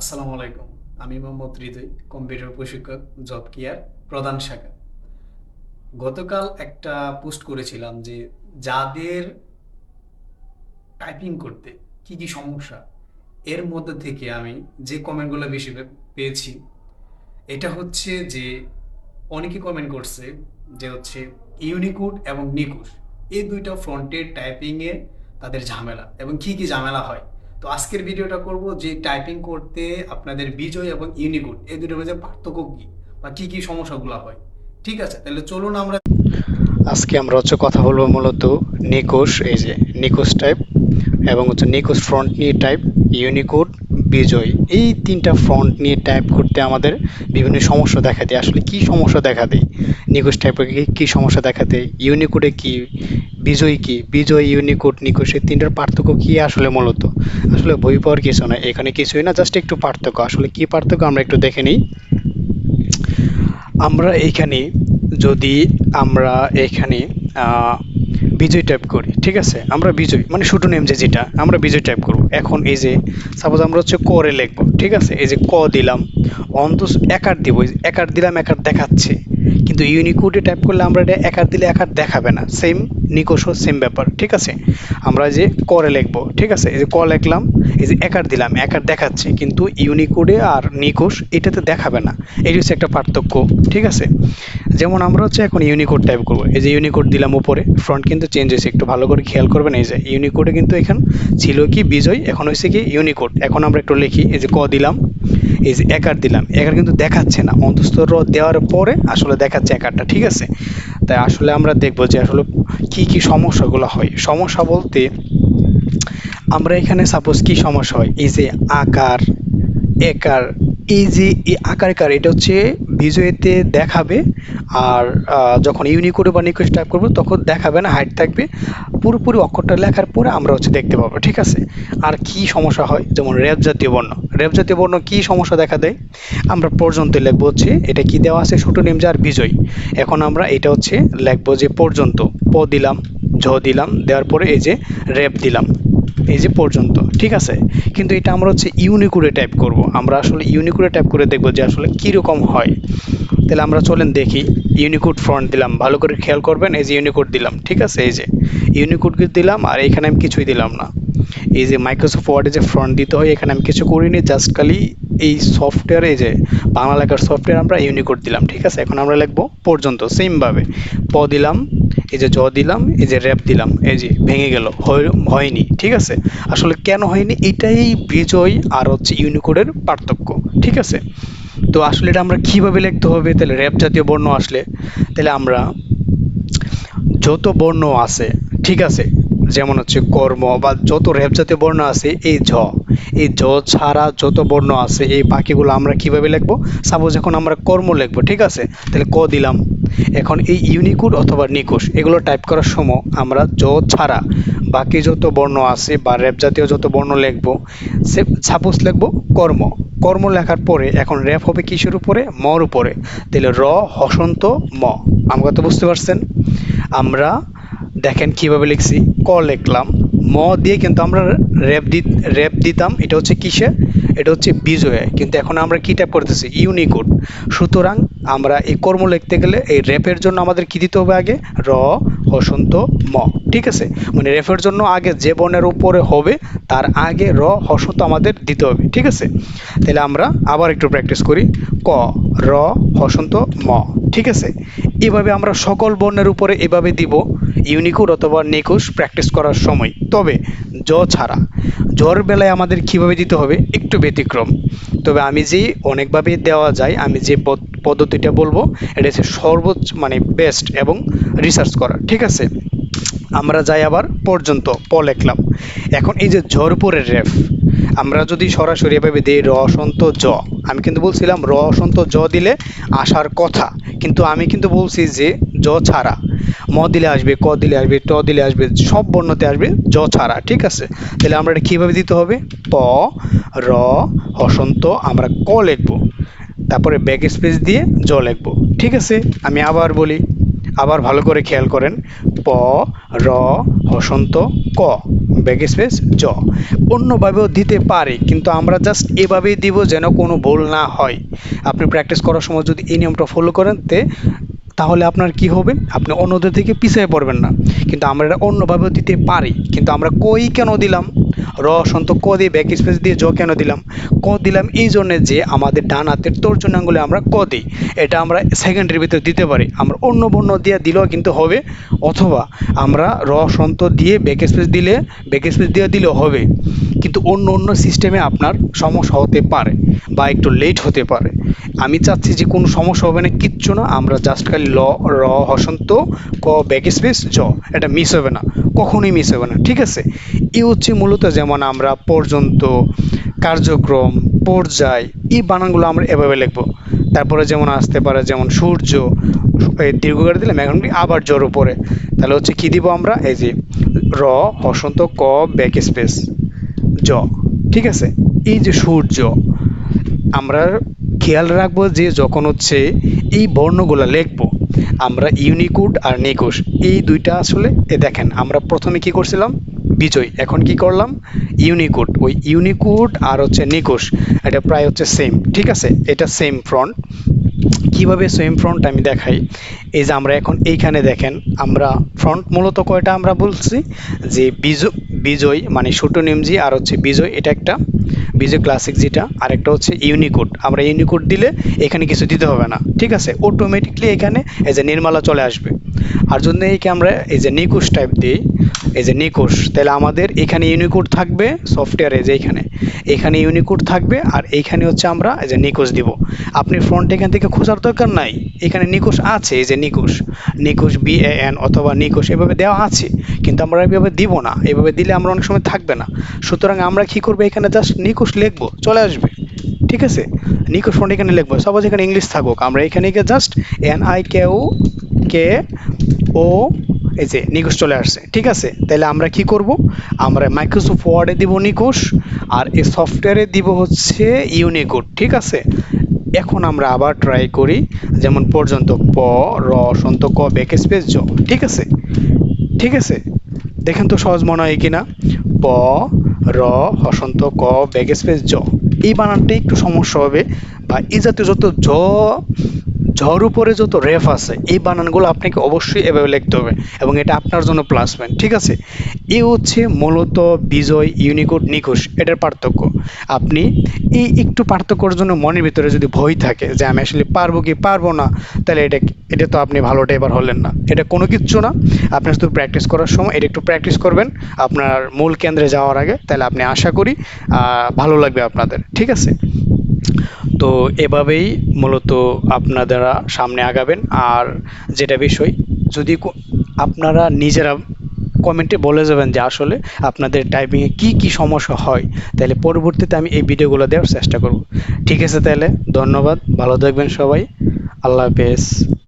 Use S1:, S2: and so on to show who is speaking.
S1: আসসালামু আলাইকুম। আমি মোহাম্মদ হৃদয়, কম্পিউটার প্রশিক্ষক, জব কেয়ার, প্রধান শাখা। গতকাল একটা পোস্ট করেছিলাম যে যাদের টাইপিং করতে কি কি সমস্যা, এর মধ্যে থেকে আমি যে কমেন্টগুলো বেশি পেয়েছি, এটা হচ্ছে যে অনেকে কমেন্ট করছে যে হচ্ছে ইউনিকোড এবং নিকুশ এই দুইটা ফ্রন্টের টাইপিংয়ে তাদের ঝামেলা এবং কি কি ঝামেলা হয়। তো আজকের ভিডিওটা করব যে টাইপিং করতে আপনাদের বিজয় এবং ইউনিকোড, এই দুটোর মধ্যে পার্থক্য কি বা কি কি সমস্যাগুলো হয়? ঠিক আছে, তাহলে চলুন আমরা
S2: আজকে আমরা হচ্ছে কথা বলব মূলত নিকোশ এই যে নিকোশ টাইপ এবং হচ্ছে নিকোশ ফ্রন্ট নিয়ে টাইপ ইউনিকোড, বিজয়। এই তিনটা ফ্রন্ট নিয়ে টাইপ করতে আমাদের বিভিন্ন সমস্যা দেখা দেয়। আসলে কি সমস্যা দেখা দেয়? নিকোশ টাইপে কী সমস্যা দেখা দেয়? ইউনিকোডে কি? বিজয় কি? বিজয়, ইউনিকোড নিকোশ এই তিনটার পার্থক্য কি আসলে মূলত? আসলে বই পাওয়ার কিছু না এখানে কিছুই না জাস্ট একটু পার্থক্য। আসলে কি পার্থক্য আমরা একটু দেখে নিই। আমরা এইখানে যদি আমরা এখানে বিজয় টাইপ করি, ঠিক আছে? আমরা বিজয় মানে শুটু নেম যে যেটা, আমরা বিজয় টাইপ করব। এখন এই যে সাপোজ আমরা হচ্ছে করে লিখব, ঠিক আছে? এই যে ক দিলাম অন্ত একার দিব একার দিলাম, একার দেখাচ্ছে। কিন্তু ইউনিকোডে টাইপ করলে আমরা এটা একার দিলে একার দেখাবে না। সেম নিকোশও সেম ব্যাপার, ঠিক আছে? আমরা যে করে লিখব, ঠিক আছে? এই যে ক লিখলাম, এই যে একার দিলাম, একার দেখাচ্ছে, কিন্তু ইউনিকোডে আর নিকোশ এটাতে দেখাবে না। এই হচ্ছে একটা পার্থক্য, ঠিক আছে? যেমন আমরা হচ্ছে এখন ইউনিকোড টাইপ করব। এই যে ইউনিকোড দিলাম উপরে ফ্রন্ট কিন্তু চেঞ্জ হয়েছে। একটু ভালো করে খেয়াল করবেন, এই যে ইউনিকোডে কিন্তু এখান ছিল কি বিজয়, এখন হয়েছে কি ইউনিকোড এখন আমরা একটু লিখি, এই যে ক দিলাম এই যে একার দিলাম, একার কিন্তু দেখাচ্ছে না। অন্তঃস্থর দেওয়ার পরে আসলে দেখাচ্ছে একারটা, ঠিক আছে? তাই আসলে আমরা দেখব যে আসলে কি কি সমস্যাগুলো হয়। সমস্যা বলতে আমরা এখানে সাপোজ কি সমস্যা হয়? এই যে আকার, একার এই যে আকার একার এটা হচ্ছে ভিজুয়েতে দেখাবে, আর যখন ইউনিকোডে বা নিকোড টাইপ করব, তখন দেখাবে না হাইট থাকবে। পুরোপুরি অক্ষরটা লেখার পরে আমরা হচ্ছে দেখতে পাবো, ঠিক আছে? আর কি সমস্যা হয়, যেমন র্যাব জাতীয় বর্ণ। র্যাপ জাতীয় বর্ণ কি সমস্যা দেখা দেয়? আমরা পর্যন্ত লিখব হচ্ছে, এটা কি দেওয়া আছে? ছোট নেম আর বিজয়। এখন আমরা এটা হচ্ছে লিখব যে পর্যন্ত, প দিলাম, ঝ দিলাম, দেওয়ার পরে এই যে র্যাপ দিলাম। এই যে পর্যন্ত, ঠিক আছে? কিন্তু এটা আমরা হচ্ছে ইউনিকোডে টাইপ করব। আমরা আসলে ইউনিকোডে টাইপ করে দেখব যে আসলে কীরকম হয়। তাহলে আমরা চলেন দেখি। ইউনিকোড ফ্রন্ট দিলাম, ভালো করে খেয়াল করবেন, এই যে ইউনিকোড দিলাম, ঠিক আছে? এই যে ইউনিকোড দিলাম, আর এখানে আমি কিছুই দিলাম না। এই যে মাইক্রোসফট ওয়ার্ডে যে ফ্রন্ট দিতে হয়, এখানে আমি কিছু করিনি জাস্ট খালি এই সফটওয়্যারে যে বাংলা লেখার সফটওয়্যার আমরা ইউনিকোড দিলাম, ঠিক আছে? এখন আমরা লিখব পর্যন্ত সেমভাবে প দিলাম এই যে জ দিলাম, এই যে র্যাপ দিলাম, এই যে ভেঙে গেল হয়নি, ঠিক আছে? আসলে কেন হয়নি? এটাই বিজয় আর হচ্ছে ইউনিকোডের পার্থক্য, ঠিক আছে? তো আসলে এটা আমরা কীভাবে লিখতে হবে? তাহলে র্যাপ জাতীয় বর্ণ আসলে, তাহলে আমরা যত বর্ণ আছে, ঠিক আছে? যেমন হচ্ছে কর্ম বা যত র্যাপ জাতীয় বর্ণ আছে, এই ঝ। এই জ ছাড়া যত বর্ণ আছে, এই বাকিগুলো আমরা কীভাবে লিখব? সাপোজ এখন আমরা কর্ম লিখব, ঠিক আছে? তাহলে ক দিলাম? এখন এই ইউনিকোড অথবা নিকোষ এগুলো টাইপ করার সময় আমরা জ ছাড়া বাকি যত বর্ণ আছে বা র্যাপ জাতীয় যত বর্ণ লিখব, সে সাপোজ লিখব কর্ম। কর্ম লেখার পরে এখন র্যাপ হবে কিসের উপরে? মর উপরে। তাহলে র, হসন্ত, ম। আমার তো বুঝতে পারছেন? আমরা দেখেন কীভাবে লিখছি, ক লিখলাম। ম দিয়ে কিন্তু আমরা র্যাপ দি র্যাপ দিতাম, এটা হচ্ছে কিসে এটা হচ্ছে বিজয়ে। কিন্তু এখন আমরা কি টাইপ করতেছি? ইউনিকোড সুতরাং আমরা এই কর্ম লিখতে গেলে এই র্যাপের জন্য আমাদের কি দিতে হবে আগে? র, হসন্ত, ম। ঠিক আছে? মানে র্যাপের জন্য আগে যে বর্ণের উপরে হবে, তার আগে র, হসন্ত আমাদের দিতে হবে। ঠিক আছে? তাহলে আমরা আবার একটু প্র্যাকটিস করি। ক, র, হসন্ত, ম। ঠিক আছে? এভাবে আমরা সকল বর্ণের উপরে এভাবে দিব ইউনিকোড অথবা নিকুশ প্র্যাকটিস করার সময়। তবে, জ ছাড়া। জ্বর বেলায় আমাদের কীভাবে দিতে হবে? একটু ব্যতিক্রম। তবে আমি যে অনেকভাবে দেওয়া যায়, আমি যে পদ্ধতিটা বলব। এটা হচ্ছে সর্বোচ্চ মানে বেস্ট এবং রিসার্চ করা ঠিক আছে? আমরা যাই আবার পর্যন্ত প লিখলাম। এখন এই যে ঝরপুরের রেফ আমরা যদি সরাসরি এভাবে দিই র অসন্ত জ, আমি কিন্তু বলছিলাম র অসন্ত জ দিলে আসার কথা, কিন্তু আমি কিন্তু বলছি যে জ ছাড়া। ম দিলে আসবে, ক দিলে আসবে, ট দিলে আসবে, সব বর্ণতে আসবে জ ছাড়া, ঠিক আছে? তাহলে আমরা এটা কীভাবে দিতে হবে? প, র হসন্ত আমরা ক লিখব। তারপরে ব্যাক স্পেস দিয়ে জ লিখব। ঠিক আছে? আমি আবার বলি, আবার ভালো করে খেয়াল করেন। প, র, হসন্ত, ক ব্যাক স্পেস জ। অন্যভাবেও দিতে পারে, কিন্তু আমরা জাস্ট এভাবেই দিব যেন কোনো ভুল না হয়। আপনি প্র্যাকটিস করার সময় যদি এই নিয়মটা ফলো করেন, তে তাহলে আপনার কি হবে? আপনি অন্যদের থেকে পিছিয়ে পড়বেন না। কিন্তু আমরা এটা অন্যভাবেও দিতে পারি। কিন্তু আমরা কই কেন দিলাম? র সন্ত ক দিয়ে ব্যাক স্পেস দিয়ে জ কেন দিলাম? ক দিলাম এই জন্য যে আমাদের ডান হাতের তর্জন আঙ্গুলে আমরা ক দিই। এটা আমরা সেকেন্ডের ভিতরে দিতে পারি। আমরা অন্য বর্ণ দিয়ে দিলেও কিন্তু হবে, অথবা আমরা র সন্ত দিয়ে ব্যাক স্পেস দিলে ব্যাক স্পেস দিয়ে দিলেও হবে। কিন্তু অন্য অন্য সিস্টেমে আপনার সমস্যা হতে পারে। বা একটু লেট হতে পারে। আমি চাচ্ছি যে কোনো সমস্যা হবে না, কিচ্ছু না। আমরা জাস্ট খালি ল, র, হসন্ত, ক ব্যাক স্পেস জ। এটা মিস হবে না। কখনোই মিস হবে না। ঠিক আছে? এই হচ্ছে মূলত যেমন আমরা পর্যন্ত কার্যক্রম, পর্যায়, এই বানানগুলো আমরা এভাবে লিখব। তারপরে যেমন আসতে পারে যেমন সূর্য দীর্ঘকার দিলাম, এখন আবার জোর উপরে। তাহলে হচ্ছে কি দিব আমরা? এই যে র, হসন্ত, ক ব্যাক স্পেস জ। ঠিক আছে? এই যে সূর্য আমরা খেয়াল রাখব যে যখন হচ্ছে এই বর্ণগুলো লিখব, আমরা ইউনিকোড আর নিকোষ এই দুইটা আসলে এ দেখেন, আমরা প্রথমে কি করছিলাম? বিজয়। এখন কি করলাম? ইউনিকোড ওই ইউনিকোড আর হচ্ছে নিকোষ এটা প্রায় হচ্ছে সেম ঠিক আছে? এটা সেম ফ্রন্ট কীভাবে সেম ফ্রন্ট আমি দেখাই? এই যে আমরা এখন এইখানে দেখেন, আমরা ফ্রন্ট মূলত কয়টা আমরা বলছি? যে বিজয় মানে নিমজি আর হচ্ছে বিজয়, এটা একটা বিজয় ক্লাসিক যেটা, আরেকটা হচ্ছে ইউনিকোড আমরা ইউনিকোড দিলে এখানে কিছু দিতে হবে না। ঠিক আছে? অটোমেটিকলি এখানে এজ এ নির্মালা চলে আসবে। আর জন্য এইকে আমরা এই যে নিকুশ টাইপ দিই, এই যে নিকুশ, তাহলে আমাদের এখানে ইউনিকোড থাকবে সফটওয়্যারে যে এখানে এখানে ইউনিকোড থাকবে আর এইখানে হচ্ছে আমরা এই যে নিকুশ দিব। আপনি ফ্রন্ট এখান থেকে খোঁজার দরকার নাই, এখানে নিকুশ আছে এই যে নিকুশ। নিকুশ বি এন অথবা নিকুশ, এভাবে দেওয়া আছে, কিন্তু আমরা এভাবে দিব না, এভাবে দিলে আমরা অনেক সময় থাকবে না। সুতরাং আমরা কি করব, এখানে জাস্ট নিকুশ লিখব, চলে আসবে, ঠিক আছে? নিকুশ ফ্রন্ট এখানে লিখব সাপোজ এখানে ইংলিশ থাকুক, আমরা এখানে গিয়ে just N I K O K, O, এই যে নিকোষ চলে আসছে, ঠিক আছে? তাহলে আমরা কি করব? আমরা মাইক্রোসফট ওয়ার্ডে দিব নিকোষ আর এই সফটওয়্যারে দিব হচ্ছে ইউনিকোড ঠিক আছে? এখন আমরা আবার ট্রাই করি, যেমন পর্যন্ত প, র, সন্ত, ক ব্যাক স্পেস জ, ঠিক আছে? ঠিক আছে? দেখেন তো সহজ মনে হয় কিনা? প, র হসন্ত ক ব্যাক স্পেস জ, এই বানানটা একটু সমস্যা হবে, বা এই জাতীয় যত জ ঝড় উপরে যত রেফ আছে, এই বানানগুলো আপনাকে অবশ্যই এভাবে লিখতে হবে এবং এটা আপনার জন্য প্লাস পয়েন্ট ঠিক আছে? এ হচ্ছে মূলত বিজয় ইউনিকোড নিখোশ এটার পার্থক্য। আপনি এই একটু পার্থক্যর জন্য মনের ভিতরে যদি ভয় থাকে যে আমি আসলে পারব কি পারব না, তাহলে এটা এটা তো আপনি ভালোটা এবার হলেন না। এটা কোনো কিচ্ছু না। আপনি শুধু প্র্যাকটিস করার সময় এটা একটু প্র্যাকটিস করবেন। আপনার মূল কেন্দ্রে যাওয়ার আগে তাহলে আপনি আশা করি ভালো লাগবে আপনাদের, ঠিক আছে? তো এভাবেই মূলত আপনারা সামনে আগাবেন। আর যেটা বিষয়, যদি আপনারা নিজেরা কমেন্টে বলে যাবেন যে আসলে আপনাদের টাইপিংয়ে কি কি সমস্যা হয়, তাহলে পরবর্তীতে আমি এই ভিডিওগুলো দেওয়ার চেষ্টা করব। ঠিক আছে তাহলে, ধন্যবাদ, ভালো থাকবেন সবাই, আল্লাহ হাফেজ।